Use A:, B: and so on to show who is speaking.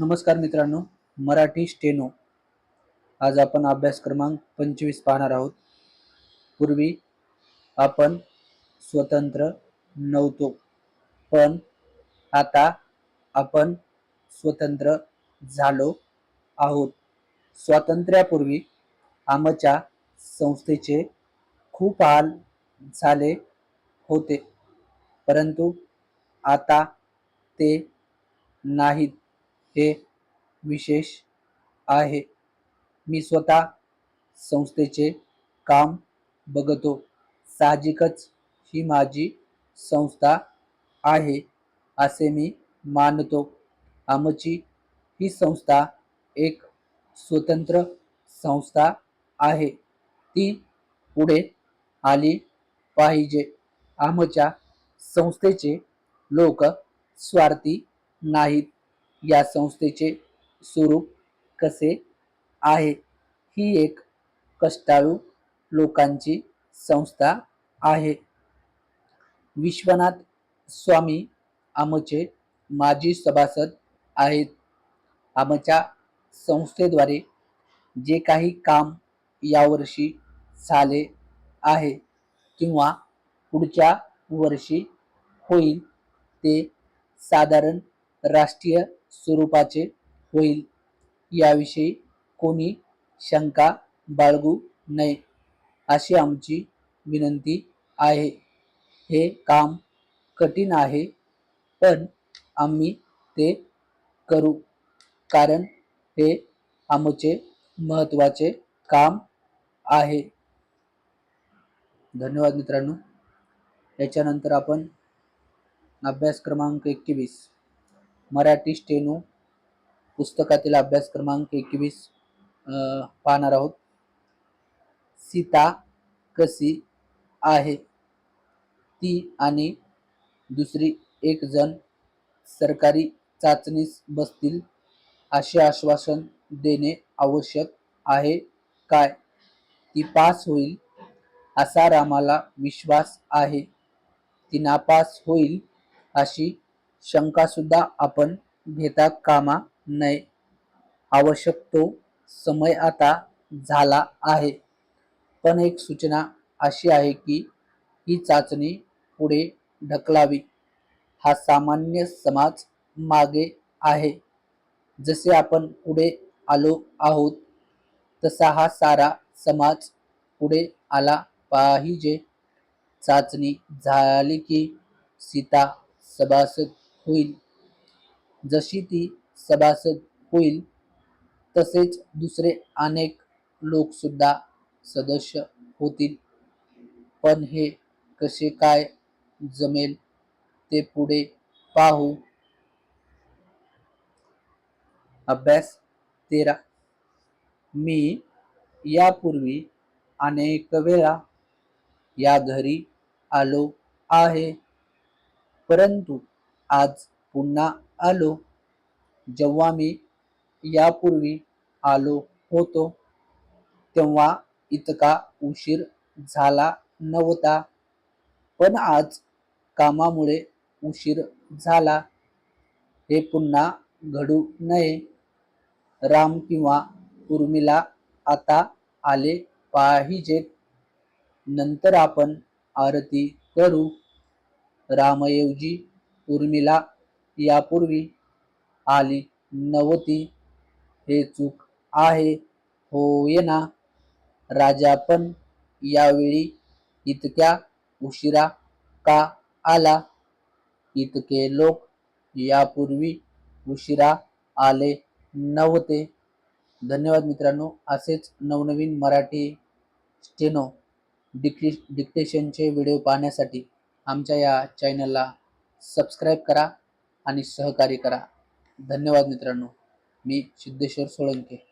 A: नमस्कार मित्रांनो मराठी स्टेनो. आज आपण अभ्यास क्रमांक पंचवीस पाहणार आहोत. पूर्वी आपण स्वतंत्र नव्हतो पण आता आपण स्वतंत्र झालो आहोत. स्वातंत्र्यापूर्वी आमच्या संस्थेचे खूप हाल झाले होते परंतु आता ते नाहीत. हे विशेष आहे. मी स्वतः संस्थेचे काम बघतो. साहजिकच ही माझी संस्था आहे असे मी मानतो. आमची ही संस्था एक स्वतंत्र संस्था आहे. ती पुढे आली पाहिजे. आमच्या संस्थेचे लोक स्वार्थी नाहीत. या संस्थेचे स्वरूप कसे आहे? ही एक कष्टाळू लोकांची संस्था आहे. विश्वनाथ स्वामी आमचे माजी सभासद आहेत. आमच्या संस्थेद्वारे जे काही काम यावर्षी झाले आहे किंवा पुढच्या वर्षी होईल ते साधारण राष्ट्रीय स्वरूपाचे होईल याविषयी कोणी शंका बाळगू नये अशी आमची विनंती आहे. हे काम कठीण आहे पण आम्ही ते करू कारण हे आमचे महत्त्वाचे काम आहे. धन्यवाद मित्रांनो. याच्यानंतर आपण अभ्यास क्रमांक एकवीस. मराठी स्टेनो पुस्तकातील अभ्यास क्रमांक एकवीस पाहणार आहोत. सीता कशी आहे? ती आणि दुसरी एक जण सरकारी चाचणीस बसतील असे आश्वासन देणे आवश्यक आहे काय? ती पास होईल असा रामाला विश्वास आहे. ती नापास होईल अशी शंकासुद्धा आपण घेता कामा नये. आवश्यक तो समय आता झाला आहे. पण एक सूचना अशी आहे की ही चाचणी पुढे ढकलावी. हा सामान्य समाज मागे आहे. जसे आपण पुढे आलो आहोत तसा हा सारा समाज पुढे आला पाहिजे. चाचणी झाली की सीता सभासद होईल. जशी ती सभासद होईल तसेच दुसरे अनेक लोक सुद्धा सदस्य होतील. पण हे कसे काय जमेल ते पुढे पाहू. अभ्यास तेरा. मी यापूर्वी अनेक वेळा या घरी आलो आहे. परंतु आज पुन्हा आलो. जेव्हा मी यापूर्वी आलो होतो तेव्हा इतका उशीर झाला नव्हता. पण आज कामामुळे उशीर झाला. हे पुन्हा घडू नये. राम किंवा उर्मिला आता आले पाहिजेत. नंतर आपण आरती करू. रामऐवजी उर्मिला यापूर्वी आली. नव्हती हे चूक आहे. होय ना राजा पण यावेळी इतक्या उशिरा का आला? इतके लोक यापूर्वी उशिरा आले नव्हते. धन्यवाद मित्रांनो. असेच नवनवीन मराठी स्टेनो डिक्टि डिक्टेशनचे व्हिडिओ पाहण्यासाठी आमच्या या चॅनलला सबस्क्राईब करा आणि सहकार्य करा. धन्यवाद मित्रांनो. मी सिद्धेश्वर सोळंके.